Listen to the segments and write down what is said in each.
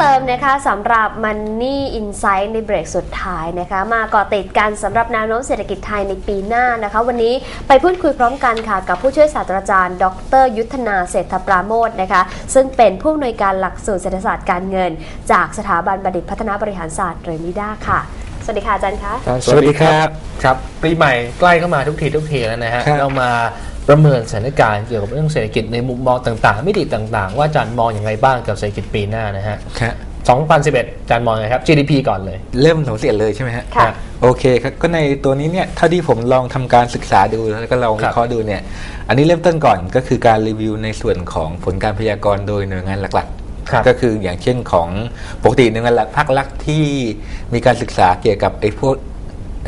เติมนะคะสำหรับ Money Insight ในเบรกสุดท้ายนะคะ มาเกาะติดกันสำหรับแนวโน้มเศรษฐกิจไทยในปีหน้านะคะ วันนี้ไปพูดคุยพร้อมกันค่ะ กับผู้ช่วยศาสตราจารย์ ดร ยุทธนาเศรษฐปราโมทนะคะ ซึ่งเป็นผู้อำนวยการหลักสูตรเศรษฐศาสตร์การเงิน จากสถาบันบัณฑิตพัฒนาบริหารศาสตร์เรมิด้าค่ะ สวัสดีค่ะอาจารย์คะ สวัสดีครับ ครับปีใหม่ใกล้เข้ามาทุกทีทุกทีแล้วนะฮะ ครับ เรามา ประเมินสถานการณ์เกี่ยวกับเรื่องเศรษฐกิจในมุมมองต่างๆ มิติต่างๆ ว่าอาจารย์มองอย่างไรบ้างกับเศรษฐกิจปีหน้านะฮะครับ2011อาจารย์มองยังไงครับ GDP ก่อนเลย เริ่มสองเสียเลยใช่ไหมฮะค่ะ โอเคครับก็ในตัวนี้เนี่ยเท่าที่ผมลองทำการศึกษาดูแล้วก็ลองครัวิบเคราะห์ดูเนี่ยอันนี้เริ่มต้นก่อนก็คือการรีวิวในส่วนของผลการพยากรณ์โดยหน่วยงานหลักครับ ๆ ก็คืออย่างเช่นของปกติหน่วยงานหลักภาครัฐที่มีการศึกษาเกี่ยวกับไอ้พวก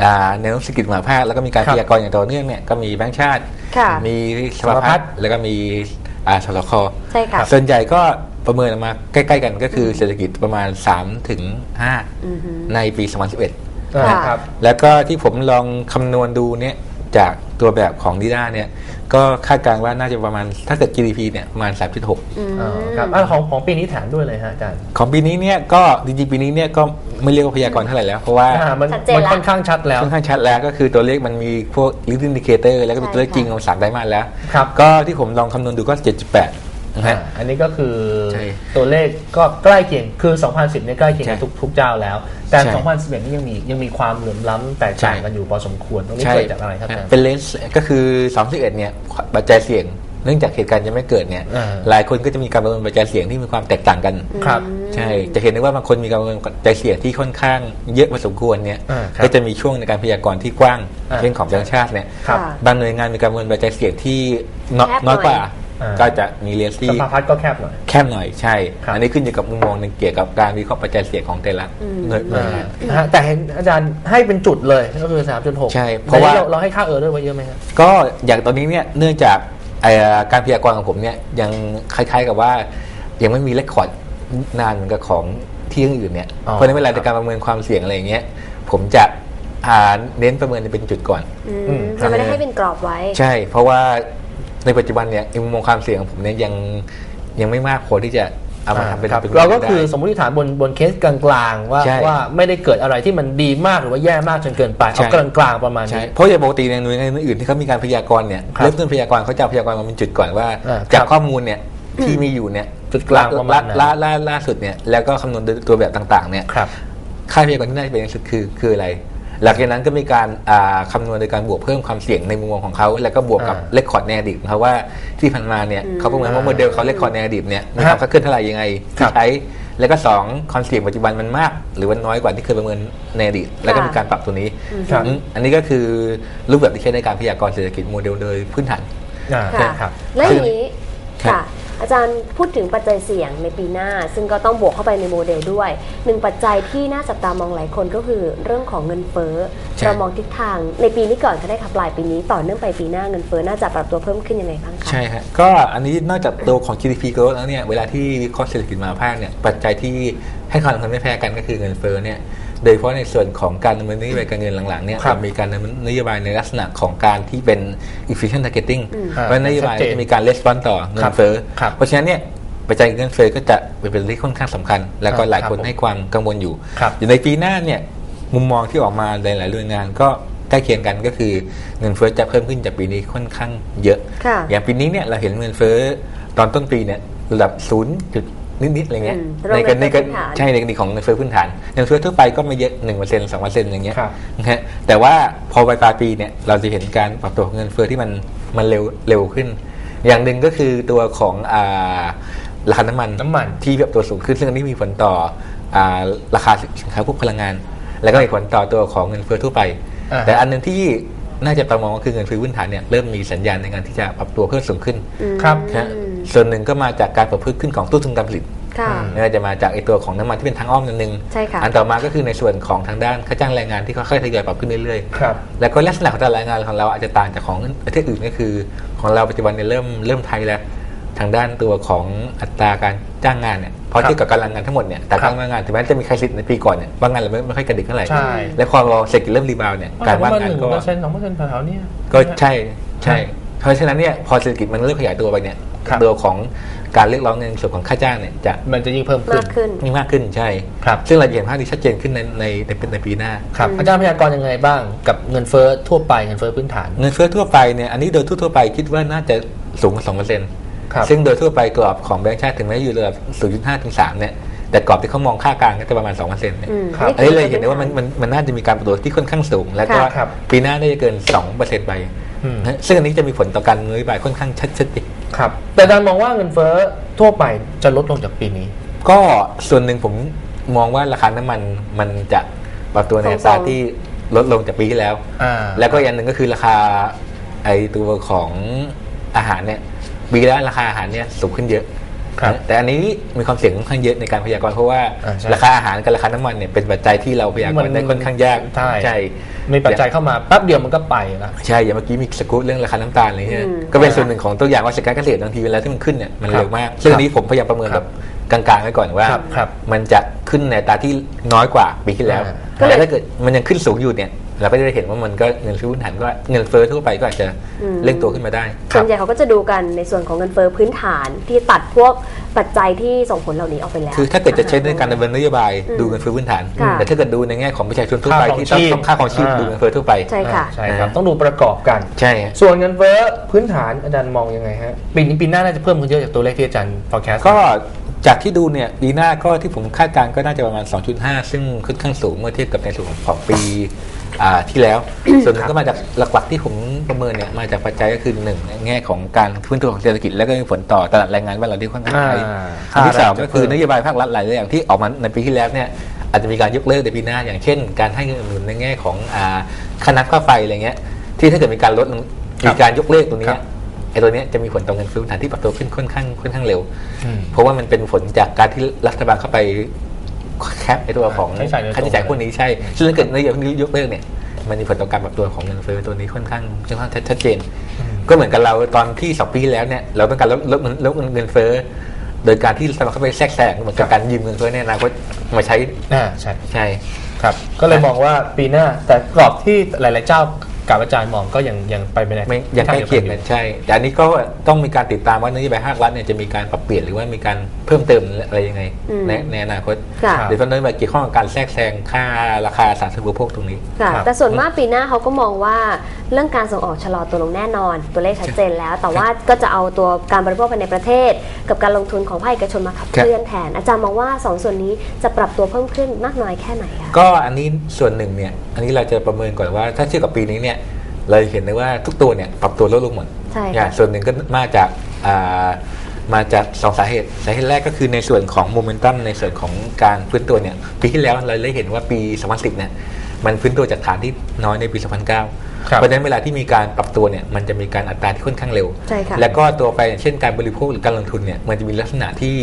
อ่าแนวโน้มเศรษฐกิจมหาภาคแล้วก็มีการครับพยากรณ์อย่างต่อเนื่องเนี่ยก็มีแบงก์ชาติ ค่ะ มีสภาพัฒน์แล้วก็มีอ่าสลคใช่ค่ะ ส่วนใหญ่ก็ประเมินออกมาใกล้ ๆ กันก็คือเศรษฐกิจประมาณ 3 ถึงอือฮึ5ในปี 2011อ่าค่ะครับแล้วก็ที่ผมลองคำนวณดูเนี่ยจากตัวแบบของดีด้าเนี่ยก็คาดการณ์ว่าน่าจะประมาณถ้าเกิด GDP เนี่ยประมาณ 3.6อืมอ่าครับอ่าของของปีนี้แถมด้วยเลยฮะอาจารย์ ของปีนี้เนี่ยก็จริงๆปีนี้เนี่ยก็ ไม่เรียกว่าพยากรณ์เท่าไหร่แล้ว เพราะว่าอ่ามันชัดเจนมันละ ค่อนข้างชัดแล้ว ค่อนข้างชัดแล้วก็คือตัวเลขมันมีพวก lead indicator แล้วก็มีตัวเลขใช่ค่ะจริงของสามไตรมาสแล้ว ครับ ก็ที่ผมลองคำนวณดูก็ 7.8นะอ่าฮะอันนี้ก็คือใช่ตัวเลขก็ใกล้เคียงคือ 2010เนี่ยใกล้เคียงกับใช่ทุกทุกเจ้าแล้ว แต่ ใช่2011นี่ยังมียังมีความเหลื่อมล้ำแตกต่างกันอยู่พอสมควรตรงนี้ใช่เกิดจากอะไรครับอาจารย์ เป็นเลนส์ก็คือ21เนี่ยปัจจัยเสี่ยง เนื่องจากเหตุการณ์ยังไม่เกิดเนี่ยอ่าหลายคนก็จะมีการประเมินปัจจัยเสี่ยงที่มีความแตกต่างกัน ครับ ใช่ จะเห็นได้ว่าบางคนมีการประเมินปัจจัยเสี่ยงที่ค่อนข้างเยอะพอสมควรเนี่ยอ่าครับก็จะมีช่วงในการพยากรณ์ที่กว้างอ่าเช่นของแบงก์ชาติเนี่ยครับค่ะบางหน่วยงานมีการประเมินปัจจัยเสี่ยงที่น้อยแคบหน่อยน้อยกว่าอ่าก็จะมีเลนส์สที่ภาพัฒน์ก็แคบหน่อย แคบหน่อยใช่ครับอันนี้ขึ้นอยู่กับมุมมองในเกี่ยวกับการวิเคราะห์ปัจจัยเสี่ยงของแต่ละอืมหน่วยหน่วยงานนะฮะแต่เห็นอาจารย์ให้เป็นจุดเลยก็คือ 3.6 ใช่ เพราะว่าแต่นี่เราให้ค่าเออร์ด้วยไว้เยอะไหมครับก็อย่างตอนนี้เนี่ยเนื่องจากเอ่อ การพยากรณ์ของผมเนี่ยยังคล้ายๆกับว่า ยังไม่มีเรคคอร์ดนานเหมือนกับของที่อื่นเนี่ยอ๋อเพราะฉะนั้นเวลาในการประเมินความเสี่ยงอะไรอย่างเงี้ยผมจะอ่าเน้นประเมินเป็นจุดก่อนอืมอืมจะไม่ได้ให้เป็นกรอบไว้ ใช่ เพราะว่าในปัจจุบันเนี่ยมุมมองความเสี่ยงของผมเนี่ยยังยังไม่มากพอที่จะ เอามาทำเป็นครับเป็นเราก็ได้คือสมมติฐานบนบนเคสกลางๆ ว่าใช่ว่าไม่ได้เกิดอะไรที่มันดีมากหรือว่าแย่มากจนเกินไปใช่เอากลางๆประมาณใช่นี้เพราะอย่างปกติในหน่วยงานอื่นๆที่เขามีการพยากรณ์เนี่ยครับเริ่มต้นพยากรณ์เขาจะเอาพยากรณ์มาเป็นจุดก่อนว่าอ่าจากครับข้อมูลเนี่ยที่มีอยู่เนี่ยจุดกลางประมาณนั้นล่าล่าล่าสุดเนี่ยแล้วก็คำนวณโดยตัวแบบต่างๆเนี่ยครับค่าพยากรณ์ที่น่าจะเป็นที่สุดคือคืออะไร หลังจากนั้นก็มีการอ่าคำนวณโดยการบวกเพิ่มความเสี่ยงในมุมมองของเขา แล้วก็บวกกับอ่าเลคคอร์ดในอดีตของเขาว่าที่ผ่านมาเนี่ยเขาประเมินว่าโมเดลเขาเลคคอร์ดในอดีตเนี่ยมีความคลาดเคลื่อนเท่าไหร่ยังไงครัที่บใช้แล้วก็สองความเสี่ยงปัจจุบันมันมาก หรือว่าน้อยกว่าที่เคยประเมินในอดีต แล้วก็มีการปรับตัวนี้ครับอืมอันนี้ก็คือรูปแบบที่ใช้ในการพยากรณ์เศรษฐกิจโมเดลโดยพื้นฐานอ่าค่ะครับและอย่างนี้ครับค่ะ อาจารย์พูดถึงปัจจัยเสี่ยงในปีหน้า ซึ่งก็ต้องบวกเข้าไปในโมเดลด้วยหนึ่งปัจจัยที่น่าจับตามองหลายคนก็คือเรื่องของเงินเฟ้อใช่เรามองทิศทางในปีนี้ก่อนก็ได้ค่ะปลายปีนี้ต่อเนื่องไปปีหน้าเงินเฟ้อน่าจะปรับตัวเพิ่มขึ้นยังไงบ้างคะใช่ฮะก็อันนี้นอกจากตัวของ GDP growth แล้วเนี่ยเวลาที่วิเคราะห์เศรษฐกิจมหาภาคเนี่ยปัจจัยที่ให้ความสำคัญไม่แพ้กันก็คือเงินเฟ้อเนี่ย โดยเฉพาะในส่วนของการดำเนินนโยบายการเงินหลังๆเนี่ยครับเรามีการดำเนินนโยบายในลักษณะของการที่เป็น efficient targeting อืมเพราะฉะนั้นนโยบายชัดเจนจะมีการ response ต่อเงิครันบเฟ้อครับเพราะฉะนั้นเนี่ยปัจจัยเงินเฟ้อก็จะเป็นเรื่องที่ค่อนข้างสำคัญ แล้วก็หลายครับคนผมให้ความกังวลอยู่ครับอยู่ในปีหน้าเนี่ยมุมมองที่ออกมาในหลายหน่วยงานก็ใกล้เคียงกันก็คือเงินเฟ้อจะเพิ่มขึ้นจากปีนี้ค่อนข้างเยอะค่ะอย่างปีนี้เนี่ยเราเห็นเงินเฟ้อตอนต้นปีเนี่ยระดับศู นย์จุดนิดๆอะไรเงี้ยอืมในกรณีเงินเฟ้อพื้นฐานใช่ในกรณีของเงินเฟ้อพื้นฐานเงินเฟ้อทั่วไปก็ไม่เยอะหนึ่งเปอร์เซ็นต์สองเปอร์เซ็นต์อย่างเงี้ยครับนะฮะแต่ว่าพอไปปลายปีเนี่ยเราจะเห็นการปรับตัวของเงินเฟ้อที่มันมันเร็วเร็วขึ้น อย่างหนึ่งก็คือตัวของอ่าราคาน้ำมันน้ำมันที่แบบตัวสูงขึ้นซึ่งอันนี้มีผลต่ออาราคาสินค้าพวกพลังงาน แล้วก็มีผลต่อตัวของเงินเฟ้อทั่วไปอ่าแต่อันหนึ่งที่น่าจะประมองก็คือเงินเฟ้อพื้นฐานเนี่ยเริ่มมีสัญญาณในการที่จะปรับตัวเพิ่มสูงขึ้นอืมครับนะฮะ ส่วนหนึ่งก็มาจากการปรับเพิ่มขึ้นของต้นทุนการผลิตค่ะไม่ว่าจะมาจากไอตัวของน้ำมันที่เป็นทางอ้อมนั่นหนึ่งใช่ค่ะ อันต่อมาก็คือในส่วนของทางด้านค่าจ้างแรงงานที่ค่อยๆทยอยปรับขึ้นเรื่อยครับ ๆ แล้วก็ลักษณะของการแรงงานของเราอาจจะต่างจากของประเทศอื่นก็คือ ของเราปัจจุบันเนี่ยเริ่มเริ่มไทยแล้ว ทางด้านตัวของอัตราการจ้างงานเนี่ยพอเทียบกับการแรงงานทั้งหมดเนี่ยแต่ครับการแรงงานถึงแม้จะมีใครสิทธิ์ในปีก่อนเนี่ยว่างงานเราไม่ไม่ค่อยกระดิกเท่าไหร่ใช่ และพอเศรษฐกิจเริ่มรีบาวด์เนี่ยการว่างงานหนึ่งก็ เปอร์เซ็นต์สองเปอร์เซ็นต์แถวๆเนี้ยก็ใช่ใช่ เพราะฉะนั้นเนี่ยพอเศรษฐกิจมันเริ่มขยายตัวไปเนี่ยครับ ตัวของการเรียกร้องเงินส่วนของค่าจ้างเนี่ยจะมันจะยิ่งเพิ่มขึ้มาน กขึ้น มีมากขึ้นใช่ ครับ ซึ่งเราจะเห็นภาพที่ชัดเจนขึ้นในในในในปีหน้า ครับอืม อาจารย์พยากรณ์ยังไงบ้างกับเงินเฟ้อทั่วไปเงินเฟ้อพื้นฐาน เงินเฟ้อทั่วไปเนี่ยอันนี้โดยทั่วๆไปคิดว่าน่าจะสูงกว่าสองเปอร์เซ็นต์ครับ ซึ่งโดยทั่วไปกรอบของแบงก์ชาติถึงแม้อยู่ระดับ0.5ถึง3เนี่ยแต่กรอบที่เขามองค่ากลางก็จะประมาณ2เปอร์เซ็นต์เนี่ย อืมครับ อันนี้เลยเห็นได้ว่ามันมันมันน่าจะมีการปรับตัวที่ค่อนข้างสูง แล้วก็ค่ะครับ ปีหน้าน่าจะเกิน2เปอร์เซ็นต์ไปอืมนะ ซึ่งอันนี้จะมีผลต่อการนโยบายค่อนข้างชัดชัดเจนครับ แต่อาจารย์มองว่าเงินเฟ้อทั่วไปจะลดลงจากปีนี้ ก็ส่วนหนึ่งผมมองว่าราคาน้ำมันมันจะปรับตัวในอัตราทรงๆที่ลดลงจากปีที่แล้วอ่าแล้วก็อย่างหนึ่งก็คือราคาไอตัวของอาหารเนี่ยปีแล้วราคาอาหารเนี่ยสูงขึ้นเยอะครับ แต่อันนี้มีความเสี่ยงค่อนข้างเยอะในการพยากรณ์เพราะว่าอ่าใช่ราคาอาหารกับราคาน้ำมันเนี่ยเป็นปัจจัยที่เราพยากรณ์ได้ค่อนข้างยากใช่ใช่มีปัจจัยเข้ามาแป๊บเดียวมันก็ไปแล้วใช่อย่างเมื่อกี้มีสกู๊ปเรื่องราคาน้ำตาลอะไรเงี้ยอืมก็เป็นส่วนหนึ่งของตัวอย่างว่าสินค้าเกษตรบางทีเวลาที่มันขึ้นเนี่ยมันครับเร็วมากซึ่งอันนี้ผมพยายามประเมินคแบรับบกลางๆไว้ก่อนว่าครับครับมันจะขึ้นในอัตราที่น้อยกว่าปีที่แล้วอ่าก็เลยแต่ถ้าเกิดมันยังขึ้นสูงอยู่เนี่ย เราก็จะเห็นว่ามันก็เงินซื้อพื้นฐานก็เงินเฟ้อทั่วไปก็อาจจะอืมเร่งตัวขึ้นมาได้ส่วนใหญ่เขาก็จะดูกันในส่วนของเงินเฟ้อพื้นฐานที่ตัดพวกปัจจัยที่ส่งผลเหล่านี้ออกไปแล้ว คือถ้าเกิดจะใช้ในการดำเนินนโยบายอืมดูเงินเฟ้อพื้นฐานค่ะแต่ถ้าเกิดดูในแง่ของประชาชนทั่วไปค่าครองที่ต้องชีพต้องค่าของชีพอ่าดูเงินเฟ้อทั่วไปใช่ค่ะอ่าใช่ครับอ่าต้องดูประกอบกันใช่ ส่วนเงินเฟ้อพื้นฐานอาจารย์มองยังไงฮะปีนี้ปีหน้าน่าจะเพิ่มขึ้นเยอะจากตัวเลขที่อาจารย์ forecast ก็จากที่ดูเนี่ยปีหน้าก็ที่ผมคาดการณ์ก็น่าจะประมาณ 2.5 ซึ่งค่อนข้างสูงเมื่อเทียบกับในส่วนของปีอ่า ที่แล้ว ส่วนหนึ่งก็มาจากหลักๆที่ผมประเมินเนี่ยมาจากปัจจัยก็คือหนึ่งในแง่ของการฟื้นตัวของเศรษฐกิจแล้วก็มีผลต่อตลาดแรงงานบ้านเราที่ค่อนข้างอ่าไกลค่าอันที่สามแรงจะก็คือเพิ่มนโยบายภาครัฐหลายๆอย่างที่ออกมาในปีที่แล้วเนี่ยอาจจะมีการยกเลิกในปีหน้า อย่างเช่น การให้เงินอุดหนุนในแง่ของอ่าค่าน้ำค่าไฟอะไรเงี้ยที่ถ้าเกิดมีการลดลงมีการยกเลิกตรงนี้ครับไอ้ตัวเนี้ยจะมีผลต่อเงินฟื้นฐานที่ปรับตัวขึ้นค่อนข้างค่อนข้างเร็วอืมเพราะว่ามันเป็นผลจากการที่รัฐบาลเข้าไป แคปไอ้ตัวของใช้จ่ายโดยตรงค่าใช้จ่ายพวกนี้ใช่ซึ่งถ้าเกิดนโยบายนี้ยกเลิกเนี่ยมันมีผลต่อการปรับตัวของเงินเฟ้อตัวนี้ค่อนข้างค่อนข้างชัดเจน ก็เหมือนกับเราตอนที่สองปีที่แล้วเนี่ยเราต้องการลดลดลดเงินเฟ้อโดยการที่รัฐบาลเข้าไปแทรกแซงเหมือนกับการยืมเงินเฟ้อในอนาคตมาใช้อ่าใช่ใช่ครับ ก็เลยมองว่าปีหน้าแต่กรอบที่หลาย ๆ เจ้า กับอาจารย์มองก็ยังยังไปไม่ได้ไม่ยังใกล้เคียงอกันใช่ แต่อันนี้ก็ต้องมีการติดตามว่านโยบายภาครัฐเนี่ยจะมีการปรับเปลี่ยนหรือว่ามีการเพิ่มเติมอะไรยังไงอืมในในอนาคตค่ะหรือเพราะนโยบายเกี่ยวข้องกับการแทรกแซงค่าราคาสารสนเทศพวกตรงนี้ค่ะครับแต่ส่วนมากปีหน้าเขาก็มองว่าเรื่องการส่งออกชะลอตัวลงแน่นอน ตัวเลขชัดเจนแล้ว แต่ว่าก็จะเอาตัวการบริโภคภายในประเทศ กับการลงทุนของภาคเอกชนมาขับเคลื่อนแทนอาจารย์มองว่าสองส่วนนี้จะปรับตัวเพิ่มขึ้นมากน้อยแค่ไหนคะก็อันนี้ส่วนหนึ่งเนี่ยอันนี้เราจะประเมินก่อนว่าถ้าเทียบกับปีนี้เนี่ย เราเห็นได้ว่าทุกตัวเนี่ยปรับตัวลดลงหมดใช่อย่าค่ะงส่วนหนึ่งก็มาจากอ่ามาจากสองสาเหตุสาเหตุแรกก็คือในส่วนของโมเมนตัมในส่วนของการฟื้นตัวเนี่ยปีที่แล้วเราได้เห็นว่าปี 2010เนี่ยมันฟื้นตัวจากฐานที่น้อยในปี 2009 ครับ เพราะฉะนั้นเวลาที่มีการปรับตัวเนี่ยมันจะมีการอัตราที่ค่อนข้างเร็ว ใช่ค่ะ แล้วก็ตัวไปอย่างเช่นการบริโภคหรือการลงทุนเนี่ยมันจะมีลักษณะที่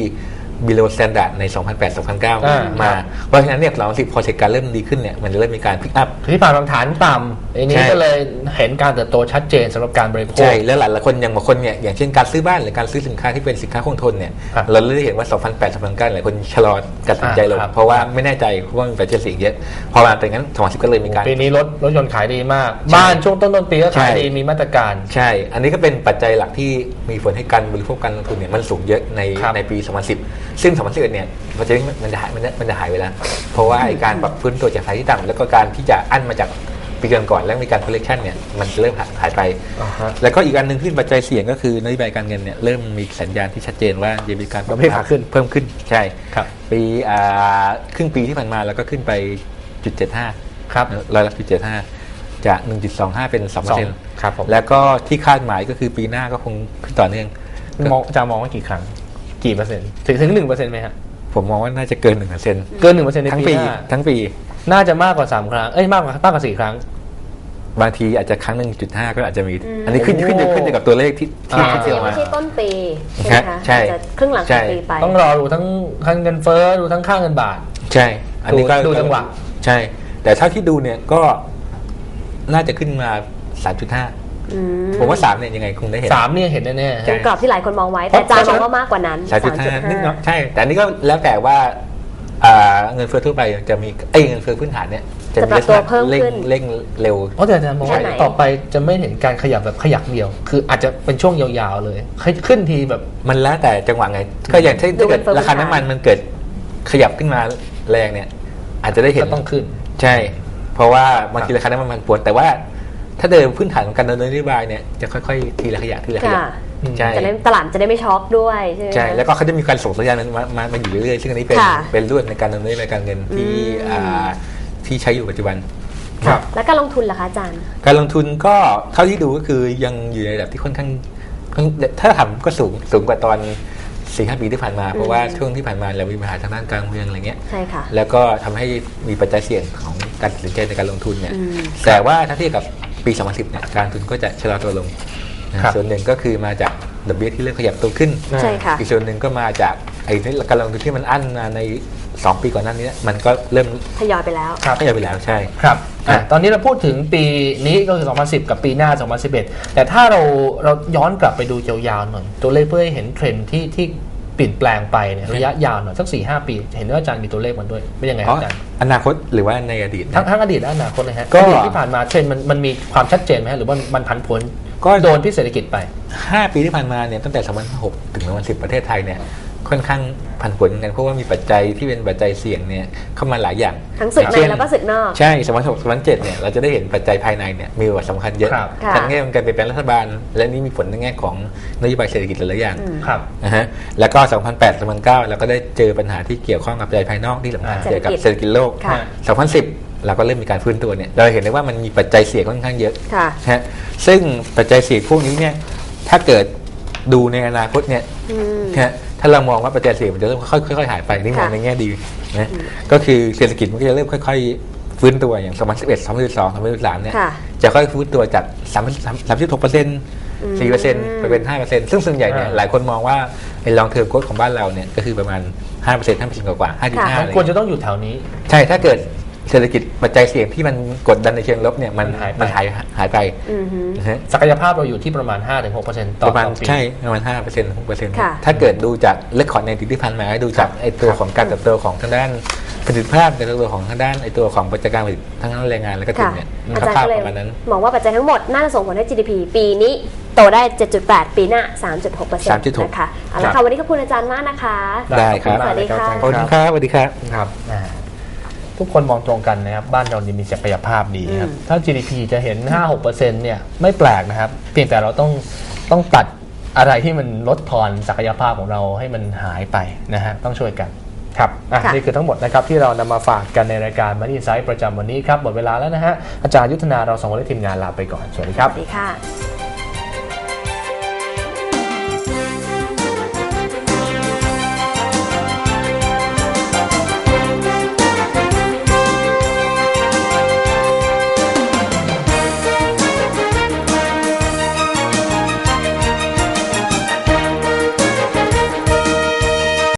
below standard ใน 2008-2009อ่ามา เพราะฉะนั้นเนี่ยหลังสิพอเศรษฐกิจเริ่มดีขึ้นเนี่ยมันจะเริ่มมีการพิกอัพที่ผ่านมาฐานต่ำอันนี้ใช่ก็เลยเห็นการเติบโตชัดเจนสำหรับการบริโภค ใช่ แล้วหลายๆคนอย่างบางคนเนี่ยอย่างเช่นการซื้อบ้านหรือการซื้อสินค้าที่เป็นสินค้าคงทนเนี่ยครับเราเลยเห็นว่า 2008 2009 หลายคนชะลอการตัดสินใจลงอ่าครับเพราะว่าไม่แน่ใจเพราะว่ามีปัจจัยเสี่ยงเยอะ พอมาแต่งั้น 2010 ก็เลยมีการปีนี้รถรถยนต์ขายดีมากใช่บ้านช่วงต้นต้นๆปีก็ขายใช่ดีมีมาตรการ ใช่ อันนี้ก็เป็นปัจจัยหลักที่มีผลให้การบริโภคการลงทุนเนี่ยมันสูงเยอะในครับในปี 2010 ซึ่ง2011เนี่ยปัจจัยนี้มันจะหายมันจะมันจะหายไปแล้ว เพราะว่าไอ้การปรับพื้นตัวจากฐานที่ต่ำแล้วก็การที่จะอั้นมาจากปีก่อนๆแล้วมีการ collection เนี่ยมันเริ่มหายไปอ่าฮะแล้วก็อีกอันหนึ่งที่เป็นปัจจัยเสี่ยงก็คือนโยบายการเงินเนี่ยเริ่มมีสัญญาณที่ชัดเจนว่าจะมีการดอกเบี้ยขาขึ้นเพิ่มขึ้นใช่ครับปีอ่าครึ่งปีที่ผ่านมาแล้วก็ขึ้นไปจุดเจ็ดห้าครับร้อยละจุดเจ็ดห้าจากหนึ่งจุดสองห้าเป็นสองเปอร์เซ็นต์ครับผมแล้วก็ที่คาดหมายก็คือปีหน้าก็คงขึ้นต่อเนื่องมองอาจารย์มองว่ากี่ครั้ง กี่เปอร์เซ็นต์ถึงถึงหนึ่งเปอร์เซ็นต์ไหมฮะผมมองว่าน่าจะเกินหนึ่งเปอร์เซ็นต์เกินหนึ่งเปอร์เซ็นต์ในทั้งปีปีหน้าทั้งปีน่าจะมากกว่าสามครั้งเอ้ยมากกว่ามากกว่าสี่ครั้ง บางทีอาจจะครั้งหนึ่งจุดห้าก็อาจจะมี อืม อันนี้ขึ้นโอ้ขึ้นอยู่ขึ้นอยู่กับตัวเลขที่ที่อ่า ที่เทียบยังมาไม่ใช่ต้นปีใช่ไหมคะใช่อาจจะครึ่งหลังใช่ของปีไป ต้องรอดูทั้งทั้งเงินเฟ้อดูทั้งค่าเงินบาท ใช่ อันนี้ก็ดูจังหวะ ใช่ แต่เท่าที่ดูเนี่ยก็น่าจะขึ้นมาสามจุดห้า อืมผมว่าสามเนี่ยยังไงคงได้เห็น สามเนี่ยเห็นแน่ใช่ เป็นกรอบที่หลายคนมองไว้ แต่อาจารย์มองว่ามากกว่านั้น สามจุดห้านิดหน่อย3.5ใช่ แต่อันนี้ก็แล้วแต่ว่าอ่าเงินเฟ้อทั่วไปจะมีเอ้ยเงินเฟ้อพื้นฐานเนี่ยจะจะปรับตัวเพิ่มเร่งขึ้น เร่งเร็ว เพราะแต่อาจารย์มองว่าแค่ไหน ต่อไปจะไม่เห็นการขยับแบบขยักเดียว คืออาจจะเป็นช่วงยาวๆเลยขึ้นทีแบบ มันแล้วแต่จังหวะไง ก็อย่างที่ดูถ้าเกิดเป็นราคาน้ำมันมันเกิดขยับขึ้นมาแรงเนี่ย อาจจะได้เห็นก็ต้องขึ้น ใช่ เพราะว่าบางทีราคาน้ำมันมันปวดแต่ว่า ถ้าเดิมพื้นฐานของการดำเนินนโยบายเนี่ยจะค่อยๆทีละขยะทีละขยะค่ะใช่จะได้ตลาดจะได้ไม่ช็อกด้วยใช่ไหม ใช่คะแล้วก็เขาจะมีการส่งสัญญาณมามามาอยู่เรื่อยๆซึ่งอันนี้เป็นค่ะเป็นรูปในการดำเนินนโยบายการเงินที่อืม อ่าที่ใช้อยู่ปัจจุบัน ครับ แล้วการลงทุนล่ะคะอาจารย์ การลงทุนก็เท่าที่ดูก็คือยังอยู่ในระดับที่ค่อนข้างค่อนถ้าถามก็สูงสูงกว่าตอนสี่ห้าปีที่ผ่านมา เพราะว่าช่วงที่ผ่านมาเรามีปัญหาทางด้านการเมืองอะไรเงี้ย ใช่ค่ะ แล้วก็ทำให้มีปัจจัยเสี่ยงของการตัดสินใจในการลงทุนเนี่ย อืมแต่ว่าถ้าเทียบกับ ปี 2010เนี่ยการลงทุนก็จะชะลอตัวลงนะครับส่วนหนึ่งก็คือมาจากดอกเบี้ยที่เริ่มขยับตัวขึ้น ใช่ค่ะ อีกส่วนหนึ่งก็มาจากไอ้ที่การลงทุนที่มันอั้นมาใน 2 ปีก่อนหน้านี้ มันก็เริ่มทยอยไปแล้ว ครับ ขยับไปแล้วใช่ ครับอะอะตอนนี้เราพูดถึงปีนี้ก็คือ 2010 กับปีหน้า 2011 แต่ถ้าเราเราย้อนกลับไปดูยาวๆหน่อยตัวเลขเพื่อให้เห็นเทรนด์ที่ที่ เปลี่ยนแปลงไปเนี่ยระยะยาวหน่อยสัก4 5ปี เห็นว่าอาจารย์มีตัวเลขมันด้วยเป็นยังไงคอ๋รัอบอาจารย์อนาคตหรือว่าในอดีตทั้งนะทั้งอดีตและอนาคตเลยฮะก็อดีตที่ผ่านมาเทรนด์มันมันมีความชัดเจนไหมฮะหรือว่ามันผันผวนก็โดนพิษเศรษฐกิจไป 5 ปีที่ผ่านมาเนี่ยตั้งแต่2006ถึง2010 ประเทศไทยเนี่ย ค่อนข้างผันผวนกันเพราะว่ามีปัจจัยที่เป็นปัจจัยเสี่ยงเนี่ยเข้ามาหลายอย่าง ทั้งศึกในเช่นแล้วก็ศึกนอก ใช่สมัย6 2007เนี่ยเราจะได้เห็นปัจจัยภายในเนี่ยมีบทสำคัญเยอะครับค่ะทั้งแง่ของการเปลี่ยนแปลงรัฐบาล และนี่มีผลในแง่ของนโยบายเศรษฐกิจหลายๆอย่างอืมครับนะฮะแล้วก็ 2008 2009เราก็ได้เจอปัญหาที่เกี่ยวข้องกับปัจจัยภายนอกที่สำคัญอ่าเกี่ยวกับเศรษฐกิจโลกค่ะ2010เราก็เริ่มมีการฟื้นตัวเนี่ย เราเห็นได้ว่ามันมีปัจจัยเสี่ยงค่อนข้างเยอะค่ะนะฮะซึ่งปัจจัยเสี่ยงพวกนี้เนี่ย ถ้าเกิดดูในอนาคตเนี่ยอืมนะฮะ ถ้าเรามองว่าปัจจัยเสี่ยงมันจะเริ่มค่อยๆค่อยๆหายไปนี่มองค่ะในแง่ดีนะก็คือเศรษฐกิจมันก็จะเริ่มค่อย ๆ ฟื้นตัวอย่าง 2011 2012 2013 เนี่ยค่ะจะค่อยฟื้นตัวจาก 36เปอร์เซ็นต์4เปอร์เซ็นต์ไปเป็น5เปอร์เซ็นต์ซึ่งส่วนใหญ่เนี่ยอ่าหลายคนมองว่าไอ้ลองเทอมโค้ดของบ้านเราเนี่ยก็คือประมาณ5เปอร์เซ็นต์5เปอร์เซ็นต์กว่าๆ5.5ค่ะอะไรควรเงี้ยจะต้องอยู่แถวนี้ ใช่ถ้าเกิด เศรษฐกิจปัจจัยเสี่ยงที่มันกดดันในเชิงลบเนี่ยมันมันหายไป มันหายหายไปอือฮึ นะฮะศักยภาพเราอยู่ที่ประมาณ 5-6%ต่อประมาณต่อปี ใช่ประมาณห้าเปอร์เซ็นต์หกเปอร์เซ็นต์ค่ะ ถ้าเกิดดูจากเลคคอร์ดในปีที่ผ่านมาให้ดูจากไอตัวของการเติบโตของทางด้านประสิทธิภาพการเติบโตของทางด้านไอตัวของปัจจัยการผลิตทั้งด้านแรงงานและก็ทุนค่ะเนี่ยอาจารย์คร่าวก็เลยๆประมาณนั้น มองว่าปัจจัยทั้งหมดน่าจะส่งผลให้ GDP ปีนี้โตได้ 7.8 ปีหน้า 3.6%นะคะเอาละค่ะวันนี้ขอบคุณอาจารย์มากนะคะ ได้ครับ สวัสดีค่ะ ขอบคุณครับสวัสดีครับ ครับอ่า ทุกคนมองตรงกันนะครับ บ้านเรานี่มีศักยภาพดีครับอืมถ้า GDP จะเห็น 5-6%เนี่ยไม่แปลกนะครับ เพียงแต่เราต้องต้องตัดอะไรที่มันลดทอนศักยภาพของเราให้มันหายไปนะฮะต้องช่วยกันครับอะค่ะนี่คือทั้งหมดนะครับที่เรานำมาฝากกันในรายการ Money Insight ประจำวันนี้ครับหมดเวลาแล้วนะฮะอาจารย์ยุทธนาเราสองคนและทีมงานลาไปก่อนสวัสดีคสรับวัสดีค่ะ